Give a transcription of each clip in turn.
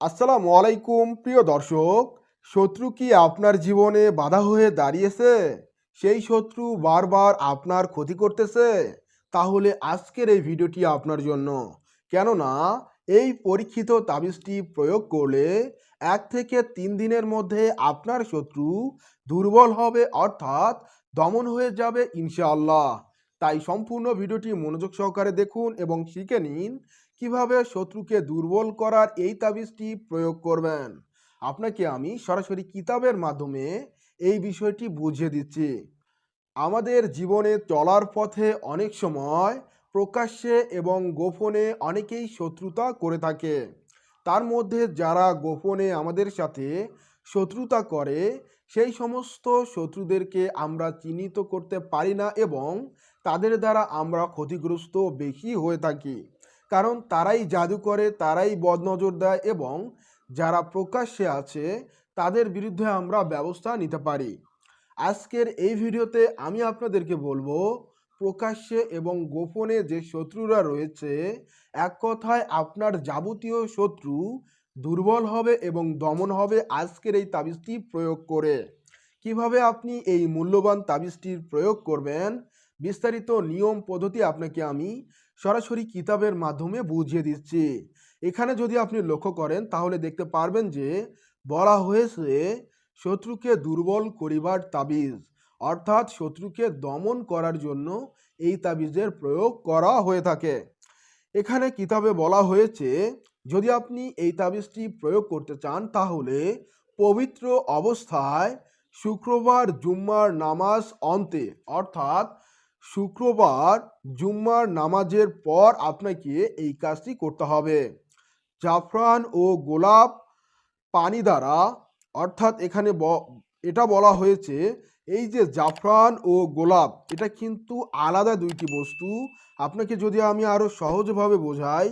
আসসালামু আলাইকুম, প্রিয় দর্শক। শত্রু কি আপনার জীবনে বাধা হয়ে দাঁড়িয়েছে? সেই শত্রু বারবার আপনার ক্ষতি করতেছে। তাহলে আজকের এই ভিডিওটি আপনার জন্য। কেননা, এই পরীক্ষিত তাবিজটি প্রয়োগ করলে এক থেকে তিন দিনের মধ্যে আপনার শত্রু দুর্বল হবে, অর্থাৎ দমন হয়ে যাবে ইনশাআল্লাহ। তাই সম্পূর্ণ ভিডিওটি মনোযোগ সহকারে দেখুন এবং শিখে নিন। কীভাবে শত্রুকে দুর্বল করার এই তাবিজটি প্রয়োগ করবেন? আপনাকে আমি সরাসরি কিতাবের মাধ্যমে এই বিষয়টি বুঝিয়ে দিচ্ছি। আমাদের জীবনে চলার পথে অনেক সময় প্রকাশ্যে এবং গোপনে অনেকেই শত্রুতা করে থাকে। তার মধ্যে যারা গোপনে আমাদের সাথে শত্রুতা করে, সেই সমস্ত শত্রুদেরকে আমরা চিহ্নিত করতে পারি না এবং তাদের দ্বারা আমরা ক্ষতিগ্রস্ত বেশি হয়ে থাকি। কারণ তারাই জাদু করে, তারাই বদনজর দেয় এবং যারা প্রকাশ্যে আছে, তাদের বিরুদ্ধে আমরা ব্যবস্থা নিতে পারি। আজকের এই ভিডিওতে আমি আপনাদেরকে বলব, প্রকাশ্যে এবং গোপনে যে শত্রুরা রয়েছে, এক কথায় আপনার যাবতীয় শত্রু দুর্বল হবে এবং দমন হবে আজকের এই তাবিজটি প্রয়োগ করে। কীভাবে আপনি এই মূল্যবান তাবিজটির প্রয়োগ করবেন বিস্তারিত নিয়ম পদ্ধতি আপনাকে আমি সরাসরি কিতাবের মাধ্যমে বুঝিয়ে দিচ্ছি। এখানে যদি আপনি লক্ষ্য করেন, তাহলে দেখতে পারবেন যে বলা হয়েছে, শত্রুকে দুর্বল করিবার তাবিজ অর্থাৎ শত্রুকে দমন করার জন্য এই তাবিজের প্রয়োগ করা হয়ে থাকে। এখানে কিতাবে বলা হয়েছে, যদি আপনি এই তাবিজটি প্রয়োগ করতে চান, তাহলে পবিত্র অবস্থায় শুক্রবার জুম্মার নামাজ অন্তে অর্থাৎ শুক্রবার জুম্মার নামাজের পর আপনাকে এই কাজটি করতে হবে। জাফরান ও গোলাপ পানি দ্বারা, অর্থাৎ এখানে এটা বলা হয়েছে, এই যে জাফরান ও গোলাপ, এটা কিন্তু আলাদা দুইটি বস্তু। আপনাকে যদি আমি আরও সহজভাবে বোঝাই,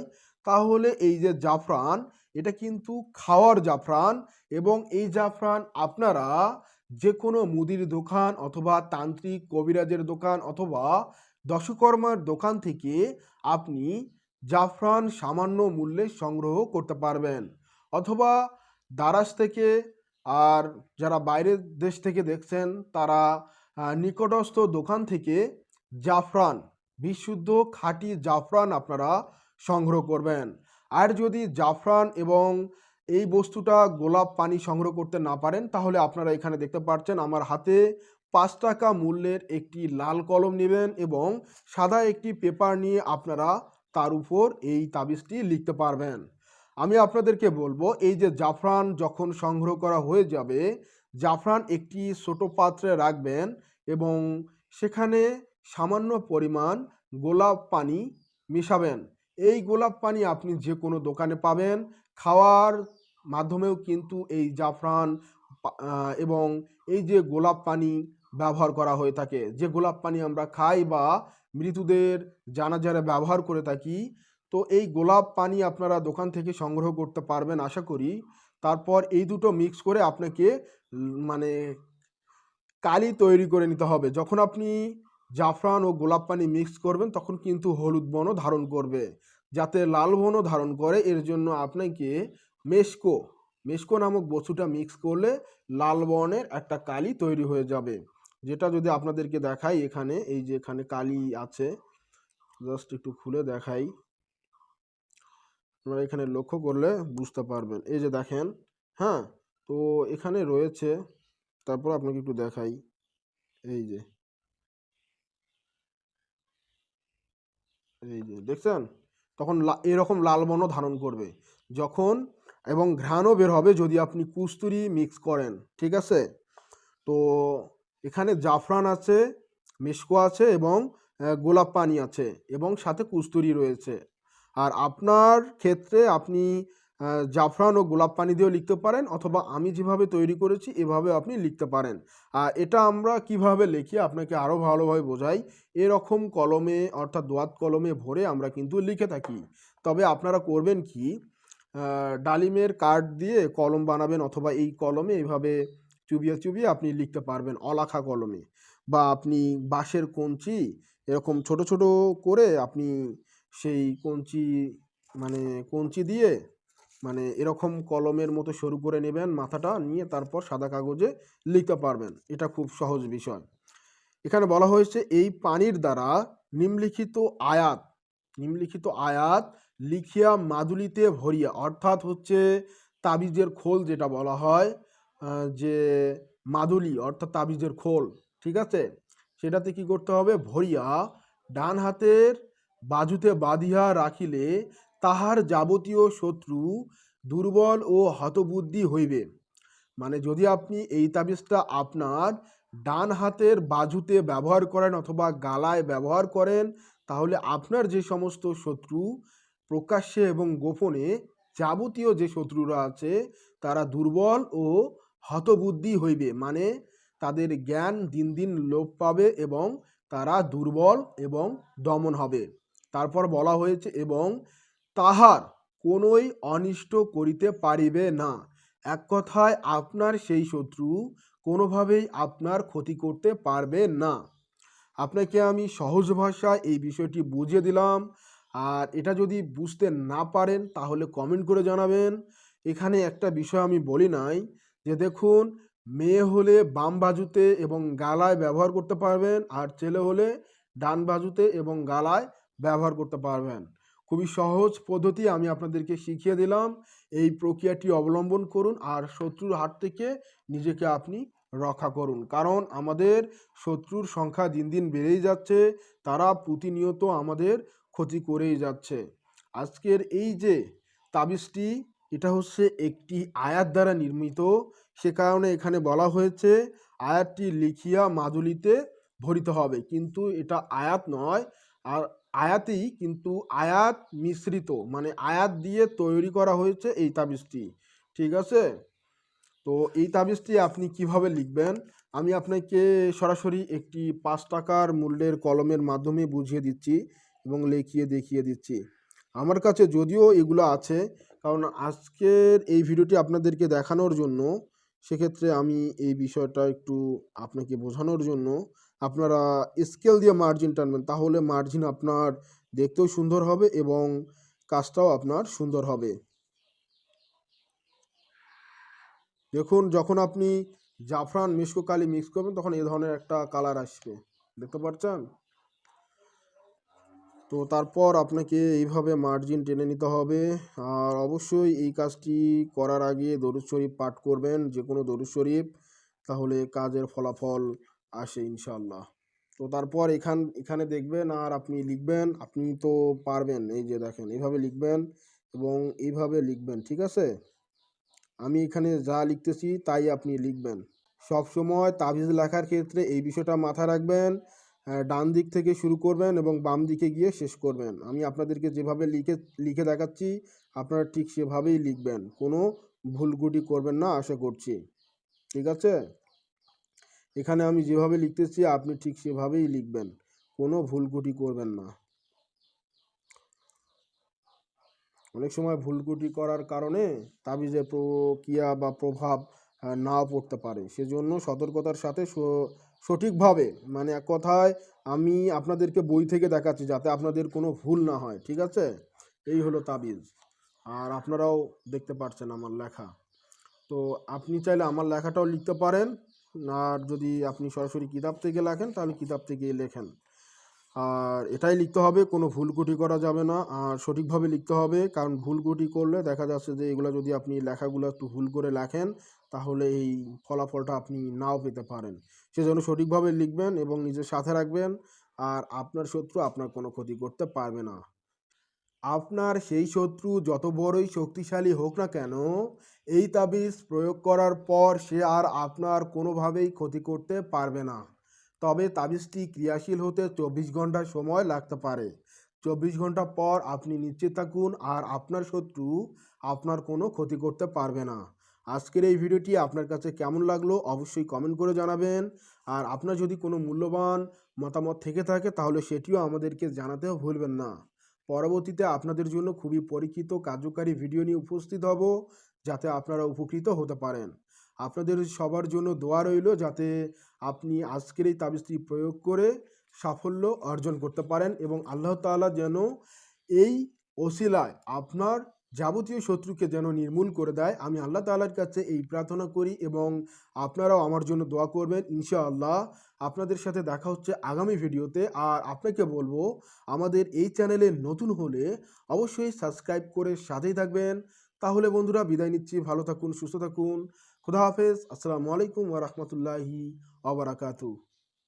তাহলে এই যে জাফরান, এটা কিন্তু খাওয়ার জাফরান এবং এই জাফরান আপনারা যে কোনো মুদির দোকান অথবা তান্ত্রিক কবিরাজের দোকান অথবা দশকর্মার দোকান থেকে আপনি জাফরান সামান্য মূল্যে সংগ্রহ করতে পারবেন। অথবা দারাজ থেকে আর যারা বাইরের দেশ থেকে দেখছেন, তারা নিকটস্থ দোকান থেকে জাফরান, বিশুদ্ধ খাঁটি জাফরান আপনারা সংগ্রহ করবেন। আর যদি জাফরান এবং এই বস্তুটা গোলাপ পানি সংগ্রহ করতে না পারেন, তাহলে আপনারা এখানে দেখতে পাচ্ছেন আমার হাতে পাঁচ টাকা মূল্যের একটি লাল কলম নেবেন এবং সাদা একটি পেপার নিয়ে আপনারা তার উপর এই তাবিজটি লিখতে পারবেন। আমি আপনাদেরকে বলব, এই যে জাফরান যখন সংগ্রহ করা হয়ে যাবে, জাফরান একটি ছোট পাত্রে রাখবেন এবং সেখানে সামান্য পরিমাণ গোলাপ পানি মেশাবেন। এই গোলাপ পানি আপনি যে কোনো দোকানে পাবেন, খাওয়ার মাধ্যমেও কিন্তু এই জাফরান এবং এই যে গোলাপ পানি ব্যবহার করা হয়ে থাকে। যে গোলাপ পানি আমরা খাই বা মৃতদের জানাজারে ব্যবহার করে থাকি, তো এই গোলাপ পানি আপনারা দোকান থেকে সংগ্রহ করতে পারবেন আশা করি। তারপর এই দুটো মিক্স করে আপনাকে মানে কালি তৈরি করে নিতে হবে। যখন আপনি জাফরান ও গোলাপ পানি মিক্স করবেন, তখন কিন্তু হলুদ বনও ধারণ করবে। যাতে লাল বনও ধারণ করে, এর জন্য আপনাকে মেস্কো মেস্কো নামক বস্তুটা মিক্স করলে লাল বর্ণের একটা কালি তৈরি হয়ে যাবে। যেটা যদি আপনাদেরকে দেখাই এখানে, এই যে এখানে কালি আছে জাস্ট একটু খুলে দেখাই। আপনারা এখানে লক্ষ্য করলে বুঝতে পারবেন। এই যে দেখেন হ্যাঁ? তো এখানে রয়েছে, তারপর আপনাকে একটু দেখাই। এই যে। এই যে, দেখছেন? তখন এরকম লাল বর্ণ ধারণ করবে। যখন এবং ঘ্রাণও বের হবে যদি আপনি কুস্তুরি মিক্স করেন, ঠিক আছে? তো এখানে জাফরান আছে মিসকো আছে এবং গোলাপ পানি আছে এবং সাথে কুস্তুরি রয়েছে। আর আপনার ক্ষেত্রে আপনি জাফরান ও গোলাপ পানি দিয়েও লিখতে পারেন অথবা আমি যেভাবে তৈরি করেছি এভাবে আপনি লিখতে পারেন। আর এটা আমরা কীভাবে লিখি আপনাকে আরও ভালোভাবে বোঝাই। এরকম কলমে অর্থাৎ দোয়াত কলমে ভরে আমরা কিন্তু লিখে থাকি। তবে আপনারা করবেন কি ডালিমের কাঠ দিয়ে কলম বানাবেন অথবা এই কলমে এইভাবে চুবিয়ে চুবিয়ে আপনি লিখতে পারবেন অলাখা কলমে বা আপনি বাঁশের কঞ্চি এরকম ছোট ছোট করে আপনি সেই কঞ্চি মানে কঞ্চি দিয়ে মানে এরকম কলমের মতো সরু করে নেবেন মাথাটা নিয়ে তারপর সাদা কাগজে লিখতে পারবেন। এটা খুব সহজ বিষয়। এখানে বলা হয়েছে, এই পানির দ্বারা নিম্নলিখিত আয়াত নিম্নলিখিত আয়াত লিখিয়া মাদুলিতে ভরিয়া, অর্থাৎ হচ্ছে তাবিজের খোল যেটা বলা হয় যে মাদুলি, অর্থাৎ তাবিজের খোল, ঠিক আছে? সেটাতে কি করতে হবে? ভরিয়া ডান হাতের বাজুতে বাঁধিয়া রাখিলে তাহার যাবতীয় শত্রু দুর্বল ও হতবুদ্ধি হইবে। মানে যদি আপনি এই তাবিজটা আপনার ডান হাতের বাজুতে ব্যবহার করেন অথবা গালায় ব্যবহার করেন তাহলে আপনার যে সমস্ত শত্রু প্রকাশ্যে এবং গোপনে যাবতীয় যে শত্রুরা আছে, তারা দুর্বল ও হতবুদ্ধি হইবে। মানে তাদের জ্ঞান দিন দিন লোপ পাবে এবং তারা দুর্বল এবং দমন হবে। তারপর বলা হয়েছে, এবং তাহার কোনোই অনিষ্ট করিতে পারিবে না। এক কথায়, আপনার সেই শত্রু কোনোভাবেই আপনার ক্ষতি করতে পারবে না। আপনাকে আমি সহজ ভাষায় এই বিষয়টি বুঝিয়ে দিলাম। আর এটা যদি বুঝতে না পারেন, তাহলে কমেন্ট করে জানাবেন। এখানে একটা বিষয় আমি বলি নাই, যে দেখুন, মেয়ে হলে বাম বাজুতে এবং গালায় ব্যবহার করতে পারবেন, আর ছেলে হলে ডান বাজুতে এবং গালায় ব্যবহার করতে পারবেন। খুবই সহজ পদ্ধতি আমি আপনাদেরকে শিখিয়ে দিলাম। এই প্রক্রিয়াটি অবলম্বন করুন, আর শত্রুর হাত থেকে নিজেকে আপনি রক্ষা করুন। কারণ আমাদের শত্রুর সংখ্যা দিন দিন বেড়েই যাচ্ছে, তারা প্রতিনিয়ত আমাদের ক্ষতি করেই যাচ্ছে। আজকের এই যে তাবিজটি, এটা হচ্ছে একটি আয়াত দ্বারা নির্মিত। সে কারণে এখানে বলা হয়েছে, আয়াতটি লিখিয়া মাদুলিতে ভরিতে হবে। কিন্তু এটা আয়াত নয়, আর আয়াতেই কিন্তু আয়াত মিশ্রিত। মানে আয়াত দিয়ে তৈরি করা হয়েছে এই তাবিজটি। ঠিক আছে? তো এই তাবিজটি আপনি কীভাবে লিখবেন? আমি আপনাকে সরাসরি একটি পাঁচ টাকার মূল্যের কলমের মাধ্যমে বুঝিয়ে দিচ্ছি এবং লিখিয়ে দেখিয়ে দিচ্ছি। আমার কাছে যদিও এগুলো আছে, কারণ আজকের এই ভিডিওটি আপনাদেরকে দেখানোর জন্য, সেক্ষেত্রে আমি এই বিষয়টা একটু আপনাকে বোঝানোর জন্য। আপনারা স্কেল দিয়ে মার্জিন টানবেন, তাহলে মার্জিন আপনার দেখতেও সুন্দর হবে এবং কাজটাও আপনার সুন্দর হবে। দেখুন, যখন আপনি জাফরান মিশকো কালি মিক্স করবেন, তখন এই ধরনের একটা কালার আসবে। দেখতে পাচ্ছেন? তো তারপর আপনাকে এইভাবে মার্জিন টেনে নিতে হবে। আর অবশ্যই এই কাজটি করার আগে দরুদ শরীফ পাঠ করবেন, যে কোনো দরুদ শরীফ, তাহলে কাজের ফলাফল আসে ইনশাল্লাহ তো তারপর এখান, এখানে দেখবেন আর আপনি লিখবেন, আপনি তো পারবেন, এই যে দেখেন, এইভাবে লিখবেন এবং এইভাবে লিখবেন, ঠিক আছে? আমি এখানে যা লিখতেছি তাই আপনি লিখবেন। সব সময় তাবিজ লেখার ক্ষেত্রে এই বিষয়টা মাথায় রাখবেন ডান দিক থেকে শুরু করবেন এবং বাম দিকে গিয়ে শেষ করবেন। আমি আপনাদেরকে যেভাবে লিখে লিখে দেখাচ্ছি, আপনারা ঠিক সেভাবেই লিখবেন। কোনো ভুলগুটি করবেন না, আশা করছি। ঠিক আছে? এখানে আমি যেভাবে লিখতেছি, আপনি ঠিক সেভাবেই লিখবেন। কোনো ভুলগুটি করবেন না। অনেক সময় ভুলকুটি করার কারণে তাবিজের প্রক্রিয়া বা প্রভাব নাও পড়তে পারে। সেজন্য সতর্কতার সাথে সঠিকভাবে মানে এক কথায় আমি আপনাদেরকে বই থেকে দেখাচ্ছি যাতে আপনাদের কোনো ভুল না হয়, ঠিক আছে? এই হলো তাবিজ। আর আপনারাও দেখতে পাচ্ছেন আমার লেখা। তো আপনি চাইলে আমার লেখাটাও লিখতে পারেন। আর যদি আপনি সরাসরি কিতাব থেকে লেখেন, তাহলে কিতাব থেকে লেখেন। আর এটাই লিখতে হবে, কোনো ভুল ভুলকুটি করা যাবে না। আর সঠিকভাবে লিখতে হবে, কারণ ভুল ভুলকুটি করলে দেখা যাচ্ছে যে এগুলো যদি আপনি লেখাগুলো একটু ভুল করে লেখেন, তাহলে এই ফলাফলটা আপনি নাও পেতে পারেন। সেজন্য সঠিকভাবে লিখবেন এবং নিজের সাথে রাখবেন, আর আপনার শত্রু আপনার কোনো ক্ষতি করতে পারবে না। আপনার সেই শত্রু যত বড়ই শক্তিশালী হোক না কেন, এই তাবিজ প্রয়োগ করার পর সে আর আপনার কোনোভাবেই ক্ষতি করতে পারবে না। তবে তাবিজটি ক্রিয়াশীল হতে চব্বিশ ঘণ্টা সময় লাগতে পারে। চব্বিশ ঘণ্টা পর আপনি নিশ্চিত থাকুন আর আপনার শত্রু আপনার কোনো ক্ষতি করতে পারবে না। আজকের এই ভিডিওটি আপনার কাছে কেমন লাগল অবশ্যই কমেন্ট করে জানাবেন। আর আপনার যদি কোনো মূল্যবান মতামত থেকে থাকে তাহলে সেটিও আমাদেরকে জানাতেও ভুলবেন না। পরবর্তীতে আপনাদের জন্য খুবই পরীক্ষিত, কার্যকারী ভিডিও নিয়ে উপস্থিত হব যাতে আপনারা উপকৃত হতে পারেন। আপনাদের সবার জন্য দোয়া রইল যাতে আপনি আজকের এই তাবিজটি প্রয়োগ করে সাফল্য অর্জন করতে পারেন এবং আল্লাহ তাআলা যেন এই ওসিলায় আপনার যাবতীয় শত্রুকে যেন নির্মূল করে দেয়। আমি আল্লাহ তাআলার কাছে এই প্রার্থনা করি এবং আপনারাও আমার জন্য দোয়া করবেন। ইনশাআল্লাহ আপনাদের সাথে দেখা হচ্ছে আগামী ভিডিওতে। আর আপনাকে বলব, আমাদের এই চ্যানেলে নতুন হলে অবশ্যই সাবস্ক্রাইব করে সাথেই থাকবেন। তাহলে বন্ধুরা, বিদায় নিচ্ছি। ভালো থাকুন, সুস্থ থাকুন। خدا حافظ السلام علیکم ورحمۃ اللہ وبرکاتہ۔